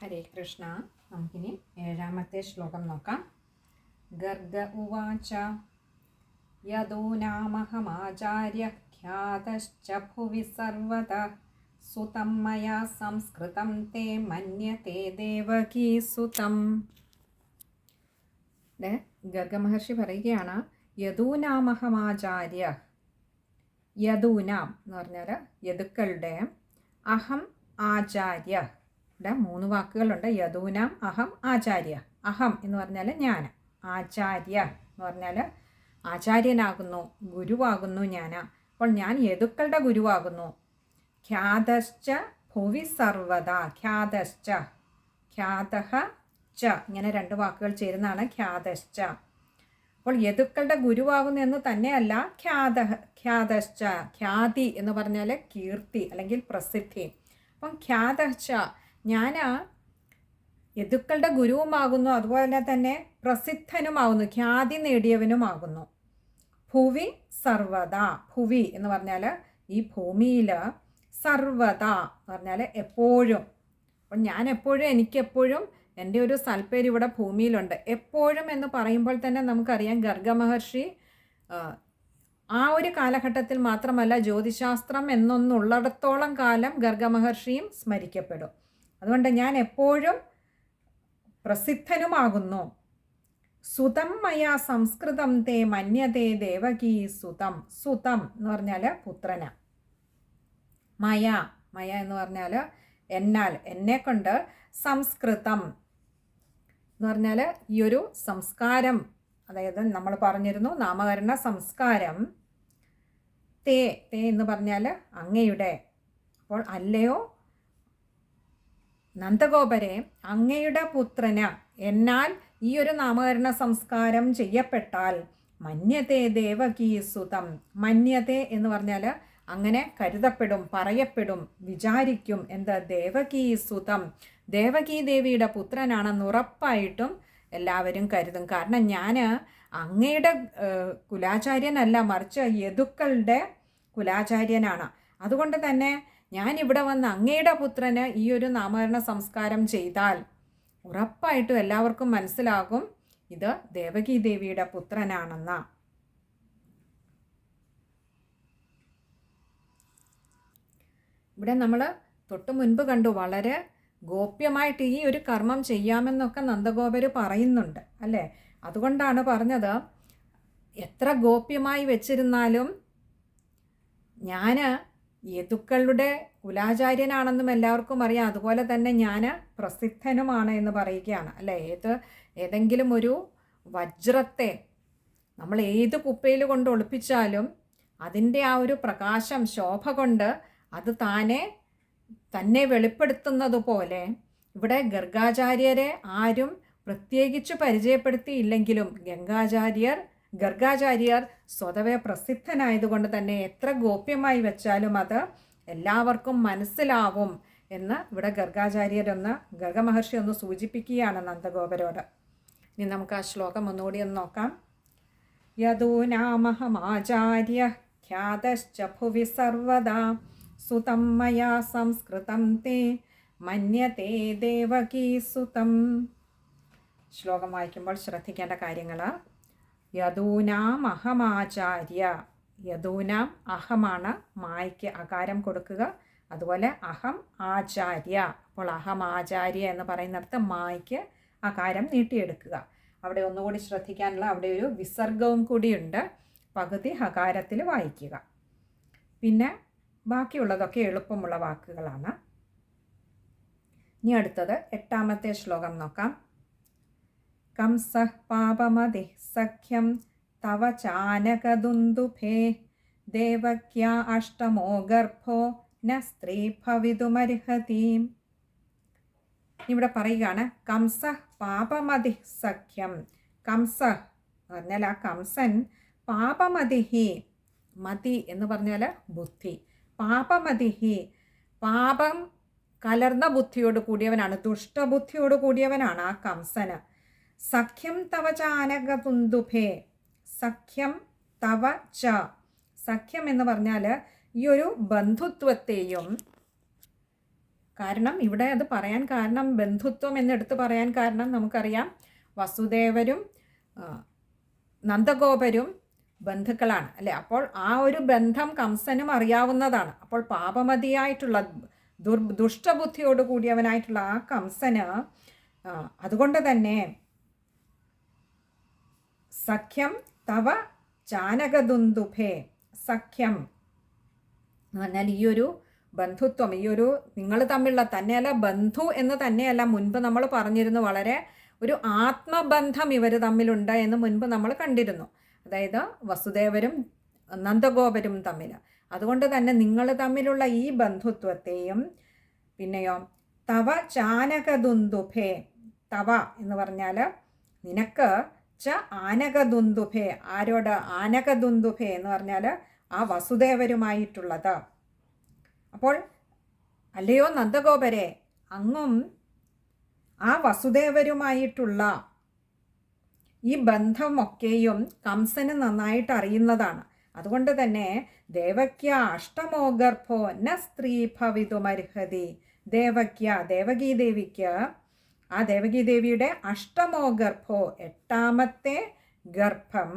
ഹരേ കൃഷ്ണ. നമുക്കിനി ഏഴാമത്തെ ശ്ലോകം നോക്കാം. ഗർഗ ഉവാച യദോ നാമഹമാചാര്യ ഖ്യാതശ്ച ഭുവി സർവത. സുതം മയാ സംസ്കൃതം തേ മന്യത്തെ ദേവകീ സുതം. ഗർഗ ഗർഗമഹർഷി പറയുകയാണ് യദൂനാമഹമാചാര്യ യദൂനാം എന്ന് പറഞ്ഞാൽ യദുക്കളുടെ അഹം ആചാര്യ ഇവിടെ മൂന്ന് വാക്കുകളുണ്ട്. യദൂനാം അഹം ആചാര്യ. അഹം എന്ന് പറഞ്ഞാൽ ഞാൻ ആചാര്യ എന്ന് പറഞ്ഞാൽ ആചാര്യനാകുന്നു ഗുരുവാകുന്നു ഞാൻ അപ്പോൾ ഞാൻ യദുക്കളുടെ ഗുരുവാകുന്നു. ഖ്യാതശ്ച ഭുവി സർവത ഖ്യാതശ്ച. ഖ്യാതഹ ച. ഇങ്ങനെ രണ്ട് വാക്കുകൾ ചേരുന്നതാണ് ഖ്യാതശ്ച. അപ്പോൾ യദുക്കളുടെ ഗുരുവാകുന്നു എന്ന് തന്നെയല്ല ഖ്യാത ഖ്യാതശ്ച. ഖ്യാതി എന്ന് പറഞ്ഞാൽ കീർത്തി അല്ലെങ്കിൽ പ്രസിദ്ധി. അപ്പം ഖ്യാതശ്ച ഞാൻ യദുക്കളുടെ ഗുരുവുമാകുന്നു അതുപോലെ തന്നെ പ്രസിദ്ധനുമാകുന്നു ഖ്യാതി നേടിയവനുമാകുന്നു. ഭുവി സർവത ഭുവി എന്ന് പറഞ്ഞാൽ ഈ ഭൂമിയിൽ സർവത എന്ന് പറഞ്ഞാൽ എപ്പോഴും. അപ്പം ഞാൻ എപ്പോഴും എനിക്കെപ്പോഴും എന്റെ ഒരു സൽപ്പേര് ഇവിടെ ഭൂമിയിലുണ്ട്. എപ്പോഴും എന്ന് പറയുമ്പോൾ തന്നെ നമുക്കറിയാം ഗർഗമഹർഷി ആ ഒരു കാലഘട്ടത്തിൽ മാത്രമല്ല ജ്യോതിശാസ്ത്രം എന്നൊന്നുള്ളിടത്തോളം കാലം ഗർഗമഹർഷിയും സ്മരിക്കപ്പെടും. അതുകൊണ്ട് ഞാൻ എപ്പോഴും പ്രസിദ്ധനുമാകുന്നു. സുതം മയ സംസ്കൃതം തേ മന്യതേ ദേവകീ സുതം. സുതം എന്ന് പറഞ്ഞാൽ പുത്രന. മയ മയ എന്ന് പറഞ്ഞാൽ എന്നാൽ എന്നെ കൊണ്ട് സംസ്കൃതം എന്ന് പറഞ്ഞാൽ ഈ ഒരു സംസ്കാരം അതായത് നമ്മൾ പറഞ്ഞിരുന്നു നാമകരണ സംസ്കാരം തേ തേ എന്ന് പറഞ്ഞാൽ അങ്ങയുടെ. അപ്പോൾ അല്ലയോ നന്ദഗോപരെ അങ്ങയുടെ പുത്രന് എന്നാൽ ഈ ഒരു നാമകരണ സംസ്കാരം ചെയ്യപ്പെട്ടാൽ മന്യത്തെ ദേവകീസുതം. മന്യത്തെ എന്ന് പറഞ്ഞാൽ അങ്ങനെ കരുതപ്പെടും പറയപ്പെടും വിചാരിക്കും എന്ത്? ദേവകീസുതം. ദേവകീ ദേവിയുടെ പുത്രനാണെന്ന് ഉറപ്പായിട്ടും എല്ലാവരും കരുതും. കാരണം ഞാൻ അങ്ങയുടെ കുലാചാര്യനല്ല മറിച്ച് യദുക്കളുടെ കുലാചാര്യനാണ്. അതുകൊണ്ട് തന്നെ ഞാൻ ഇവിടെ വന്ന് അങ്ങയുടെ പുത്രന് ഈ ഒരു നാമകരണ സംസ്കാരം ചെയ്താൽ ഉറപ്പായിട്ടും എല്ലാവർക്കും മനസ്സിലാകും ഇത് ദേവകി ദേവിയുടെ പുത്രനാണെന്ന. ഇവിടെ നമ്മൾ തൊട്ട് മുൻപ് കണ്ടു വളരെ ഗോപ്യമായിട്ട് ഈ ഒരു കർമ്മം ചെയ്യാമെന്നൊക്കെ നന്ദഗോപര് പറയുന്നുണ്ട് അല്ലേ? അതുകൊണ്ടാണ് പറഞ്ഞത് എത്ര ഗോപ്യമായി വെച്ചിരുന്നാലും ഞാൻ യദുക്കളുടെ കുലാചാര്യനാണെന്നും എല്ലാവർക്കും അറിയാം. അതുപോലെ തന്നെ ഞാൻ പ്രസിദ്ധനുമാണ് എന്ന് പറയുകയാണ്. അല്ലേ? ഏത് ഏതെങ്കിലും ഒരു വജ്രത്തെ നമ്മൾ ഏത് കുപ്പയിൽ കൊണ്ട് ഒളിപ്പിച്ചാലും അതിന്റെ ആ ഒരു പ്രകാശം ശോഭ കൊണ്ട് അത് താനെ തന്നെ വെളിപ്പെടുത്തുന്നത് പോലെ ഇവിടെ ഗർഗാചാര്യരെ ആരും പ്രത്യേകിച്ച് പരിചയപ്പെടുത്തിയില്ലെങ്കിലും ഗംഗാചാര്യർ ഗർഗാചാര്യർ സ്വതവേ പ്രസിദ്ധനായതുകൊണ്ട് തന്നെ എത്ര ഗോപ്യമായി വെച്ചാലും അത് എല്ലാവർക്കും മനസ്സിലാവും എന്ന് ഇവിടെ ഗർഗാചാര്യരൊന്ന് ഗർഗമഹർഷി ഒന്ന് സൂചിപ്പിക്കുകയാണ് നന്ദഗോപരോട്. ഇനി നമുക്ക് ആ ശ്ലോകം ഒന്നുകൂടി ഒന്ന് നോക്കാം. യദൂനാമഹമാചാര്യ ഖ്യാതശ്ച ഭുവി സർവദാ സുതം മയാ സംസ്കൃതം തേ മന്യത്തെ ദേവകീ സുതം. ശ്ലോകം വായിക്കുമ്പോൾ ശ്രദ്ധിക്കേണ്ട കാര്യങ്ങൾ യദൂനാം അഹമാചാര്യ. യദൂനാം അഹമാണ് മായ്ക്ക് അകാരം കൊടുക്കുക. അതുപോലെ അഹം ആചാര്യ. അപ്പോൾ അഹം ആചാര്യ എന്ന് പറയുന്നിടത്ത് മായ്ക്ക് അകാരം നീട്ടിയെടുക്കുക. അവിടെ ഒന്നുകൂടി ശ്രദ്ധിക്കാനുള്ള അവിടെ ഒരു വിസർഗവും കൂടിയുണ്ട്. പകുതി ഹകാരത്തിൽ വായിക്കുക. പിന്നെ ബാക്കിയുള്ളതൊക്കെ എളുപ്പമുള്ള വാക്കുകളാണ്. ഇനി അടുത്തത് എട്ടാമത്തെ ശ്ലോകം നോക്കാം. കംസഃ പാപമതി. സഖ്യം തവ ചാനകദുന്ദുഭേ ദേവക്യാ അഷ്ടമോ ഗർഭോ ന സ്ത്രീ ഭവിതുമർഹതീം. ഇവിടെ പറയുകയാണ് കംസ പാപമതി സഖ്യം. കംസ പറഞ്ഞാൽ ആ കംസൻ പാപമതിഹി മതി എന്ന് പറഞ്ഞാൽ ബുദ്ധി. പാപമതിഹി പാപം കലർന്ന ബുദ്ധിയോട് കൂടിയവനാണ് ദുഷ്ടബുദ്ധിയോട് കൂടിയവനാണ് ആ കംസന്. സഖ്യം തവ ചാനകതുന്തുഭേ സഖ്യം തവ ച. സഖ്യം എന്ന് പറഞ്ഞാൽ ഈ ഒരു ബന്ധുത്വത്തെയും കാരണം ഇവിടെ അത് പറയാൻ കാരണം ബന്ധുത്വം എന്നെടുത്ത് പറയാൻ കാരണം നമുക്കറിയാം വസുദേവരും നന്ദഗോപരും ബന്ധുക്കളാണ്. അല്ലേ? അപ്പോൾ ആ ഒരു ബന്ധം കംസനും അറിയാവുന്നതാണ്. അപ്പോൾ പാപമതിയായിട്ടുള്ള ദുർ ദുഷ്ടബുദ്ധിയോട് കൂടിയവനായിട്ടുള്ള ആ കംസന് അതുകൊണ്ട് തന്നെ സഖ്യം തവ ചാനകദുന്ദുഭേ സഖ്യം എന്ന് പറഞ്ഞാൽ ഈ ഒരു ബന്ധുത്വം ഈ ഒരു നിങ്ങൾ തമ്മിലുള്ള തന്നെയല്ല ബന്ധു എന്ന് തന്നെയല്ല മുൻപ് നമ്മൾ പറഞ്ഞിരുന്നു വളരെ ഒരു ആത്മബന്ധം ഇവർ തമ്മിലുണ്ട് എന്ന് മുൻപ് നമ്മൾ കണ്ടിരുന്നു. അതായത് വസുദേവരും നന്ദഗോപരും തമ്മിൽ. അതുകൊണ്ട് തന്നെ നിങ്ങൾ തമ്മിലുള്ള ഈ ബന്ധുത്വത്തെയും പിന്നെയോ തവ ചാനകദുന്ദുഭേ തവ എന്ന് പറഞ്ഞാൽ നിനക്ക് ച ആനകദുന്ദുഭേ ആരോട് ആനകദുന്ദുഭേ എന്ന് പറഞ്ഞാൽ ആ വസുദേവരുമായിട്ടുള്ളത്. അപ്പോൾ അല്ലയോ നന്ദഗോപരെ അങ്ങും ആ വസുദേവരുമായിട്ടുള്ള ഈ ബന്ധമൊക്കെയും കംസന് നന്നായിട്ട് അറിയുന്നതാണ്. അതുകൊണ്ട് തന്നെ ദേവക്യ അഷ്ടമോ ഗർഭോ ന സ്ത്രീ ഭവിതുമർഹതി ദേവക്യ ദേവകീ ദേവിക്ക് ആ ദേവകീ ദേവിയുടെ അഷ്ടമോ ഗർഭോ എട്ടാമത്തെ ഗർഭം.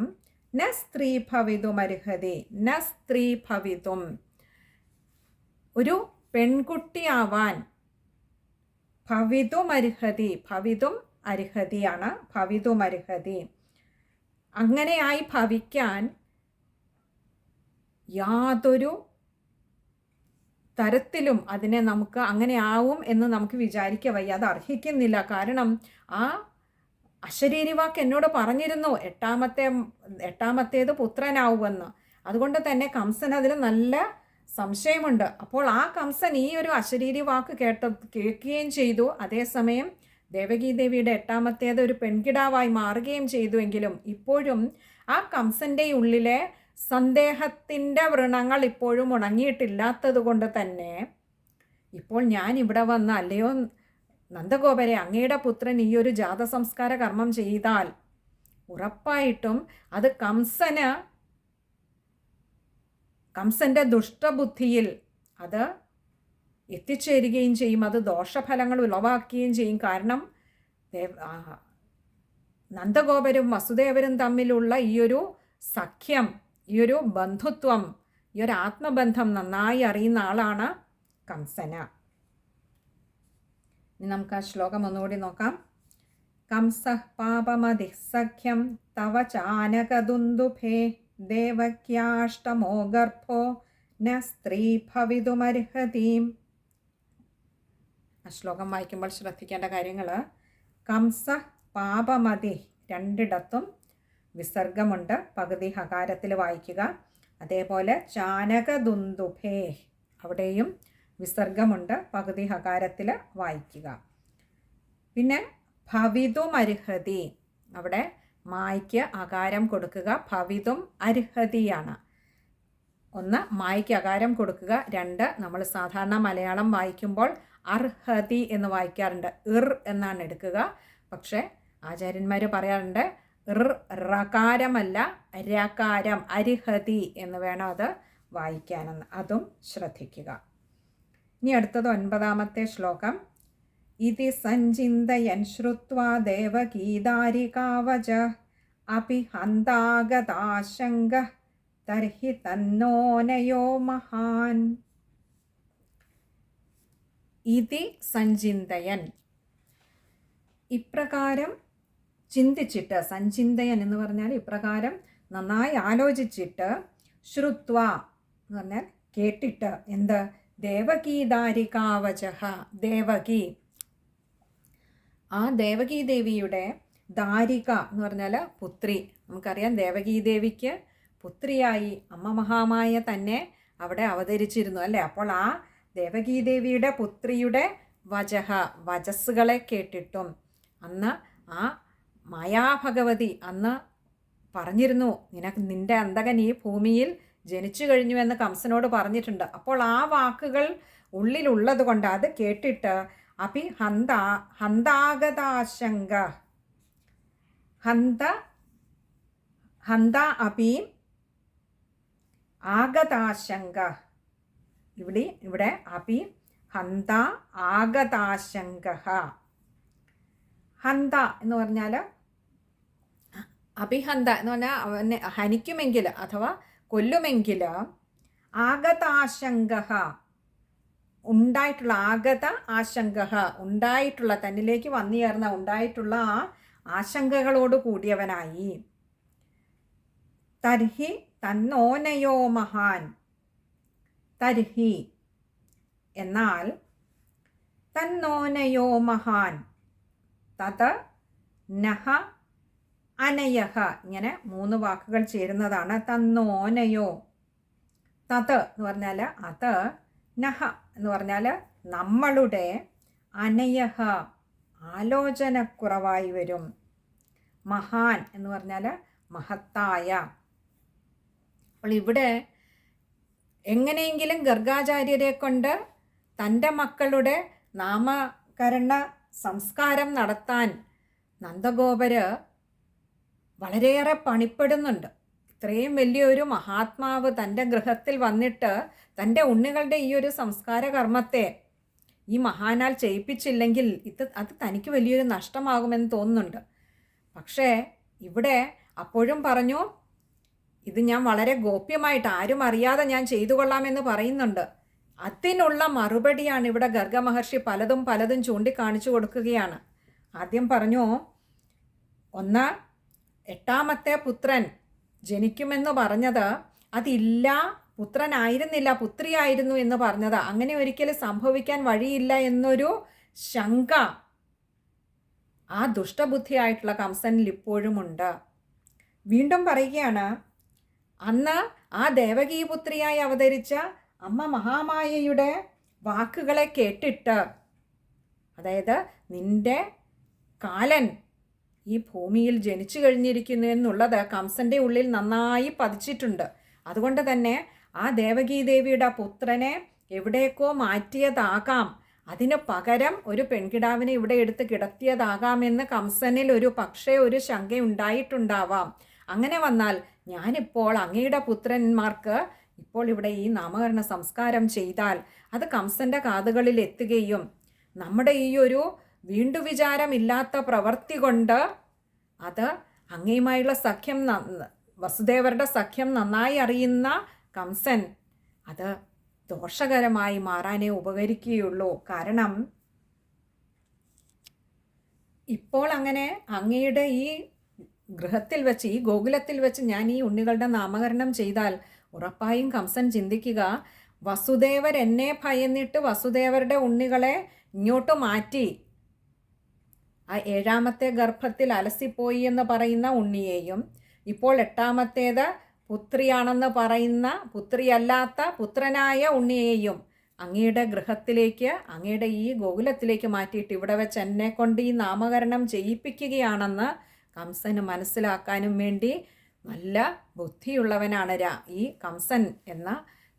ന സ്ത്രീ ഭവിതും അർഹതി ന സ്ത്രീ ഭവിതും ഒരു പെൺകുട്ടിയാവാൻ ഭവിതും അർഹതി ഭവിതും അർഹതിയാണ് ഭവിതും അർഹതി അങ്ങനെയായി ഭവിക്കാൻ യാതൊരു തരത്തിലും അതിനെ നമുക്ക് അങ്ങനെ ആവും എന്ന് നമുക്ക് വിചാരിക്കുക വയ്യ. അത് അർഹിക്കുന്നില്ല. കാരണം ആ അശരീരി വാക്ക് എന്നോട് പറഞ്ഞിരുന്നു. എട്ടാമത്തെ എട്ടാമത്തേത് പുത്രനാവുമെന്ന് അതുകൊണ്ട് തന്നെ കംസൻ അതിൽ നല്ല സംശയമുണ്ട്. അപ്പോൾ ആ കംസൻ ഈ ഒരു അശരീരി വാക്ക് കേട്ട കേൾക്കുകയും ചെയ്തു. അതേസമയം ദേവകീദേവിയുടെ എട്ടാമത്തേത് ഒരു പെൺകിടാവായി മാറുകയും ചെയ്തുവെങ്കിലും ഇപ്പോഴും ആ കംസന്റെ ഉള്ളിലെ സന്ദേഹത്തിന്റെ വ്രണങ്ങൾ ഇപ്പോഴും ഉണങ്ങിയിട്ടില്ലാത്തത് കൊണ്ട് തന്നെ ഇപ്പോൾ ഞാൻ ഇവിടെ വന്ന് അല്ലയോ നന്ദഗോപരെ അങ്ങയുടെ പുത്രൻ ഈ ഒരു ജാതസംസ്കാര കർമ്മം ചെയ്താൽ ഉറപ്പായിട്ടും അത് കംസന് കംസന്റെ ദുഷ്ടബുദ്ധിയിൽ അത് എത്തിച്ചേരുകയും ചെയ്യും. അത് ദോഷഫലങ്ങൾ ഉളവാക്കുകയും ചെയ്യും. കാരണം നന്ദഗോപരും വസുദേവരും തമ്മിലുള്ള ഈ ഒരു സഖ്യം ഈ ഒരു ബന്ധുത്വം ഈ ഒരു ആത്മബന്ധം നന്നായി അറിയുന്ന ആളാണ് കംസന. ഇനി നമുക്ക് ആ ശ്ലോകം ഒന്നുകൂടി നോക്കാം. കംസ പാപമതി സഖ്യം തവ ചാനകദുന്ദുഭേ ദേവക്യാഷ്ടമോ ഗർഭോ ന സ്ത്രീ ഭവിതുമർഹതീം. ആ ശ്ലോകം വായിക്കുമ്പോൾ ശ്രദ്ധിക്കേണ്ട കാര്യങ്ങൾ കംസ പാപമതി രണ്ടിടത്തും വിസർഗമുണ്ട്. പകുതി ഹകാരത്തിൽ വായിക്കുക. അതേപോലെ ചാനകദുന്ദുഭേ അവിടെയും വിസർഗമുണ്ട്. പകുതി ഹകാരത്തിൽ വായിക്കുക. പിന്നെ ഭവിതും അർഹതി അവിടെ മായ്ക്ക് അകാരം കൊടുക്കുക. ഭവിതും അർഹതിയാണ്. ഒന്ന് മായ്ക്ക് അകാരം കൊടുക്കുക. രണ്ട് നമ്മൾ സാധാരണ മലയാളം വായിക്കുമ്പോൾ അർഹതി എന്ന് വായിക്കാറുണ്ട്. ഇർ എന്നാണ് എടുക്കുക. പക്ഷേ ആചാര്യന്മാർ പറയാറുണ്ട് റകാരമല്ല രകാരം അരിഹതി എന്ന് വേണം അത് വായിക്കാനെന്ന്. അതും ശ്രദ്ധിക്കുക. ഇനി അടുത്തത് ഒൻപതാമത്തെ ശ്ലോകം. ഇതി സഞ്ചിന്തയൻ ശ്രുത്വാ ദേവഗീതാരികാവച അപി ഹന്താഗതാശങ്ക തർഹി തന്നോനയോ മഹാൻ. ഇതി സഞ്ചിന്തയൻ. ഇപ്രകാരം ചിന്തിച്ചിട്ട് സഞ്ചിന്തയൻ എന്ന് പറഞ്ഞാൽ ഇപ്രകാരം നന്നായി ആലോചിച്ചിട്ട് ശ്രുത്വ എന്ന് പറഞ്ഞാൽ കേട്ടിട്ട് എന്ത്? ദേവകീദാരികാവചഹ ദേവകി. ആ ദേവകീ ദേവിയുടെ ദാരിക എന്ന് പറഞ്ഞാൽ പുത്രി. നമുക്കറിയാം ദേവകീ ദേവിക്ക് പുത്രിയായി അമ്മ മഹാമായ തന്നെ അവിടെ അവതരിച്ചിരുന്നു അല്ലേ? അപ്പോൾ ആ ദേവകീ ദേവിയുടെ പുത്രിയുടെ വചഹ വചസ്സുകളെ കേട്ടിട്ടും അന്ന് ആ മായാഭഗവതി അന്ന് പറഞ്ഞിരുന്നു നിനക്ക് നിന്റെ അന്തകൻ ഈ ഭൂമിയിൽ ജനിച്ചു കഴിഞ്ഞു എന്ന് കംസനോട് പറഞ്ഞിട്ടുണ്ട്. അപ്പോൾ ആ വാക്കുകൾ ഉള്ളിലുള്ളത് കൊണ്ട് അത് കേട്ടിട്ട് അഭി ഹന്ത ഹന്താഗതാശങ്ക ഹന്ത ഹന്ത അപി ആഗതാശങ്ക. ഇവിടെ ഇവിടെ അഭി ഹന്ത ആഗതാശങ്ക. ഹന്ത എന്ന് പറഞ്ഞാൽ അഭിഹന്ത എന്ന് പറഞ്ഞാൽ അവനെ ഹനിക്കുമെങ്കിൽ അഥവാ കൊല്ലുമെങ്കിൽ ആഗതാശങ്ക ഉണ്ടായിട്ടുള്ള ആഗത ആശങ്ക ഉണ്ടായിട്ടുള്ള തന്നിലേക്ക് വന്നു ചേർന്ന ഉണ്ടായിട്ടുള്ള ആ ആശങ്കകളോട് കൂടിയവനായി. തർഹി തന്നോനയോ മഹാൻ തർഹി. എന്നാൽ തന്നോനയോ മഹാൻ തത് നഹ അനയഹ ഇങ്ങനെ മൂന്ന് വാക്കുകൾ ചേരുന്നതാണ്. തന്നോനയോ തത് എന്ന് പറഞ്ഞാൽ അത് നഹ എന്ന് പറഞ്ഞാൽ നമ്മളുടെ അനയഹ ആലോചനക്കുറവായി വരും. മഹാൻ എന്ന് പറഞ്ഞാൽ മഹത്തായ. അപ്പോൾ ഇവിടെ എങ്ങനെയെങ്കിലും ഗർഗാചാര്യരെ കൊണ്ട് തന്റെ മക്കളുടെ നാമകരണ സംസ്കാരം നടത്താൻ നന്ദഗോപര് വളരെയേറെ പണിപ്പെടുന്നുണ്ട്. ഇത്രയും വലിയൊരു മഹാത്മാവ് തന്റെ ഗൃഹത്തിൽ വന്നിട്ട് തന്റെ ഉണ്ണികളുടെ ഈ ഒരു സംസ്കാര കർമ്മത്തെ ഈ മഹാനാൽ ചെയ്യിപ്പിച്ചില്ലെങ്കിൽ ഇത് അത് തനിക്ക് വലിയൊരു നഷ്ടമാകുമെന്ന് തോന്നുന്നുണ്ട്. പക്ഷേ ഇവിടെ അപ്പോഴും പറഞ്ഞു ഇത് ഞാൻ വളരെ ഗോപ്യമായിട്ട് ആരും അറിയാതെ ഞാൻ ചെയ്തു കൊള്ളാമെന്ന് പറയുന്നുണ്ട്. അതിനുള്ള മറുപടിയാണ് ഇവിടെ ഗർഗമഹർഷി പലതും പലതും ചൂണ്ടിക്കാണിച്ചു കൊടുക്കുകയാണ്. ആദ്യം പറഞ്ഞു ഒന്ന് എട്ടാമത്തെ പുത്രൻ ജനിക്കുമെന്ന് പറഞ്ഞത് അതില്ല പുത്രനായിരുന്നില്ല പുത്രിയായിരുന്നു എന്ന് പറഞ്ഞത്. അങ്ങനെ ഒരിക്കലും സംഭവിക്കാൻ വഴിയില്ല എന്നൊരു ശങ്ക ആ ദുഷ്ടബുദ്ധിയായിട്ടുള്ള കംസനിൽ ഇപ്പോഴും ഉണ്ട് വീണ്ടും പറയുകയാണ് അന്ന് ആ ദേവകീപുത്രിയായി അവതരിച്ച അമ്മ മഹാമായയുടെ വാക്കുകളെ കേട്ടിട്ട് അതായത് നിന്റെ കാലൻ ഈ ഭൂമിയിൽ ജനിച്ചു കഴിഞ്ഞിരിക്കുന്നു എന്നുള്ളത് കംസന്റെ ഉള്ളിൽ നന്നായി പതിച്ചിട്ടുണ്ട്. അതുകൊണ്ട് തന്നെ ആ ദേവകീദേവിയുടെ പുത്രനെ എവിടേക്കോ മാറ്റിയതാകാം. അതിന് പകരം ഒരു പെൺകിടാവിനെ ഇവിടെ എടുത്ത് കിടത്തിയതാകാമെന്ന് കംസനിൽ ഒരു പക്ഷേ ഒരു ശങ്ക ഉണ്ടായിട്ടുണ്ടാവാം അങ്ങനെ വന്നാൽ ഞാനിപ്പോൾ അങ്ങയുടെ പുത്രന്മാർക്ക് ഇപ്പോൾ ഇവിടെ ഈ നാമകരണ സംസ്കാരം ചെയ്താൽ അത് കംസന്റെ കാതുകളിൽ എത്തുകയും നമ്മുടെ ഈ ഒരു വീണ്ടു വിചാരമില്ലാത്ത പ്രവൃത്തി കൊണ്ട് അത് അങ്ങയുമായുള്ള സഖ്യം വസുദേവരുടെ സഖ്യം നന്നായി അറിയുന്ന കംസൻ അത് ദോഷകരമായി മാറാനേ ഉപകരിക്കുകയുള്ളൂ. കാരണം ഇപ്പോൾ അങ്ങനെ അങ്ങയുടെ ഈ ഗൃഹത്തിൽ വെച്ച് ഈ ഗോകുലത്തിൽ വെച്ച് ഞാൻ ഈ ഉണ്ണികളുടെ നാമകരണം ചെയ്താൽ ഉറപ്പായും കംസൻ ചിന്തിക്കുക വസുദേവർ എന്നെ ഭയന്നിട്ട് വസുദേവരുടെ ഉണ്ണികളെ ഇങ്ങോട്ട് മാറ്റി. ആ ഏഴാമത്തെ ഗർഭത്തിൽ അലസിപ്പോയി എന്ന് പറയുന്ന ഉണ്ണിയെയും ഇപ്പോൾ എട്ടാമത്തേത് പുത്രിയാണെന്ന് പറയുന്ന പുത്രിയല്ലാത്ത പുത്രനായ ഉണ്ണിയെയും അങ്ങയുടെ ഗൃഹത്തിലേക്ക് അങ്ങയുടെ ഈ ഗോകുലത്തിലേക്ക് മാറ്റിയിട്ട് ഇവിടെ വെച്ച് എന്നെ കൊണ്ട് ഈ നാമകരണം ചെയ്യിപ്പിക്കുകയാണെന്ന് കംസന് മനസ്സിലാക്കാനും വേണ്ടി നല്ല ബുദ്ധിയുള്ളവനാണ് രാ. ഈ കംസൻ എന്ന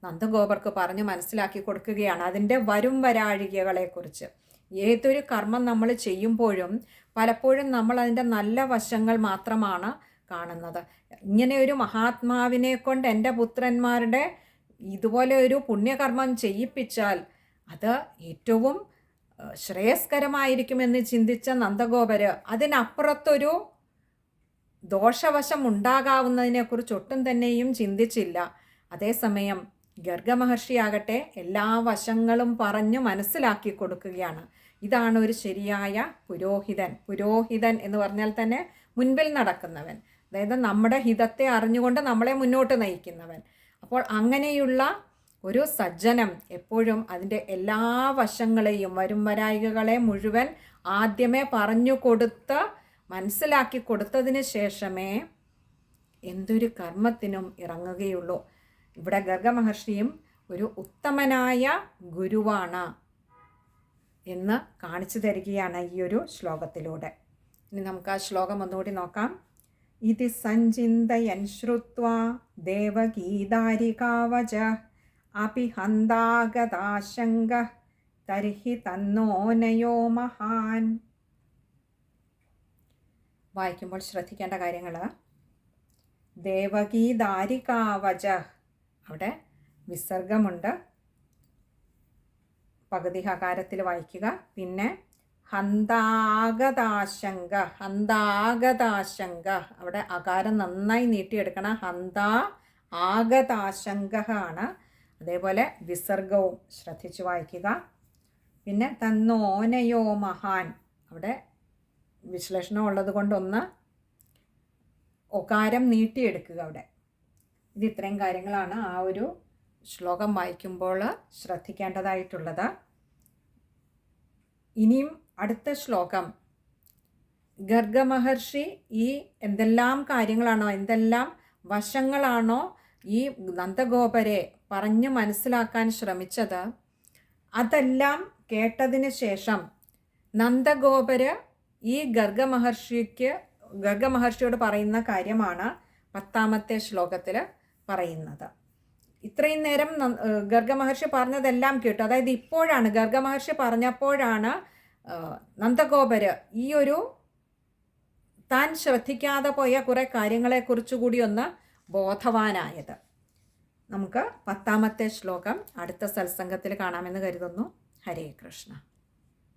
നന്ദഗോപർക്ക് പറഞ്ഞ് മനസ്സിലാക്കി കൊടുക്കുകയാണ് അതിന്റെ വരും വരാഴികകളെക്കുറിച്ച്. ഏതൊരു കർമ്മം നമ്മൾ ചെയ്യുമ്പോഴും പലപ്പോഴും നമ്മൾ അതിന്റെ നല്ല വശങ്ങൾ മാത്രമാണ് കാണുന്നത്. ഇങ്ങനെ ഒരു മഹാത്മാവിനെ കൊണ്ട് എന്റെ പുത്രന്മാരുടെ ഇതുപോലെ ഒരു പുണ്യകർമ്മം ചെയ്യിപ്പിച്ചാൽ അത് ഏറ്റവും ശ്രേയസ്കരമായിരിക്കുമെന്ന് ചിന്തിച്ച നന്ദഗോപര് അതിനപ്പുറത്തൊരു ദോഷവശം ഉണ്ടാകാവുന്നതിനെക്കുറിച്ച് ഒട്ടും തന്നെയും ചിന്തിച്ചില്ല. അതേസമയം ഗർഗമഹർഷിയാകട്ടെ എല്ലാ വശങ്ങളും പറഞ്ഞു മനസ്സിലാക്കി കൊടുക്കുകയാണ് ഇതാണ് ഒരു ശരിയായ പുരോഹിതൻ. പുരോഹിതൻ എന്ന് പറഞ്ഞാൽ തന്നെ മുൻപിൽ നടക്കുന്നവൻ. അതായത് നമ്മുടെ ഹിതത്തെ അറിഞ്ഞുകൊണ്ട് നമ്മളെ മുന്നോട്ട് നയിക്കുന്നവൻ. അപ്പോൾ അങ്ങനെയുള്ള ഒരു സജ്ജനം എപ്പോഴും അതിന്റെ എല്ലാ വശങ്ങളെയും വരും വരായികകളെ മുഴുവൻ ആദ്യമേ പറഞ്ഞു കൊടുത്ത് മനസ്സിലാക്കി കൊടുത്തതിന് ശേഷമേ എന്തൊരു കർമ്മത്തിനും ഇറങ്ങുകയുള്ളൂ. ഇവിടെ ഗർഗമഹർഷിയും ഒരു ഉത്തമനായ ഗുരുവാണ് എന്ന് കാണിച്ചു തരികയാണ് ഈ ഒരു ശ്ലോകത്തിലൂടെ. ഇനി നമുക്ക് ആ ശ്ലോകം ഒന്നുകൂടി നോക്കാം. ഇതി സഞ്ചിന്തയൻ ശ്രുത്വ ദേവഗീതാരികാവച അപി ഹന്താഗതാശങ്ക തർഹി തന്നോനയോ മഹാൻ വായിക്കുമ്പോൾ ശ്രദ്ധിക്കേണ്ട കാര്യങ്ങൾ ദേവകീ ദാരികാവച അവിടെ വിസർഗമുണ്ട്. പകുതി ഹകാരത്തിൽ വായിക്കുക. പിന്നെ ഹന്താഗതാശങ്ക ഹന്താഗതാശങ്ക. അവിടെ അകാരം നന്നായി നീട്ടിയെടുക്കണം ഹന്താ ആഗതാശങ്ക ആണ് അതേപോലെ വിസർഗവും ശ്രദ്ധിച്ച് വായിക്കുക. പിന്നെ തന്നോനയോ മഹാൻ. അവിടെ വിശ്ലേഷണം ഉള്ളത് കൊണ്ടൊന്ന് ഒകാരം നീട്ടിയെടുക്കുക അവിടെ. ഇത് ഇത്രയും കാര്യങ്ങളാണ് ആ ഒരു ശ്ലോകം വായിക്കുമ്പോൾ ശ്രദ്ധിക്കേണ്ടതായിട്ടുള്ളത്. ഇനിയും അടുത്ത ശ്ലോകം. ഗർഗമഹർഷി ഈ എന്തെല്ലാം കാര്യങ്ങളാണോ എന്തെല്ലാം വശങ്ങളാണോ ഈ നന്ദഗോപരെ പറഞ്ഞു മനസ്സിലാക്കാൻ ശ്രമിച്ചത് അതെല്ലാം കേട്ടതിന് ശേഷം നന്ദഗോപര് ഈ ഗർഗ മഹർഷിക്ക് ഗർഗ മഹർഷിയോട് പറയുന്ന കാര്യമാണ് പത്താമത്തെ ശ്ലോകത്തിൽ പറയുന്നത്. ഇത്രയും നേരം ഗർഗ മഹർഷി പറഞ്ഞതെല്ലാം കേട്ടു. അതായത് ഇപ്പോഴാണ് ഗർഗ മഹർഷി പറഞ്ഞപ്പോഴാണ് നന്ദഗോപര് ഈ ഒരു താൻ ശ്രദ്ധിക്കാതെ പോയ കുറേ കാര്യങ്ങളെക്കുറിച്ച് കൂടി ഒന്ന് ബോധവാനായത്. നമുക്ക് പത്താമത്തെ ശ്ലോകം അടുത്ത സത്സംഗത്തിൽ കാണാമെന്ന് കരുതുന്നു. ഹരേ കൃഷ്ണ.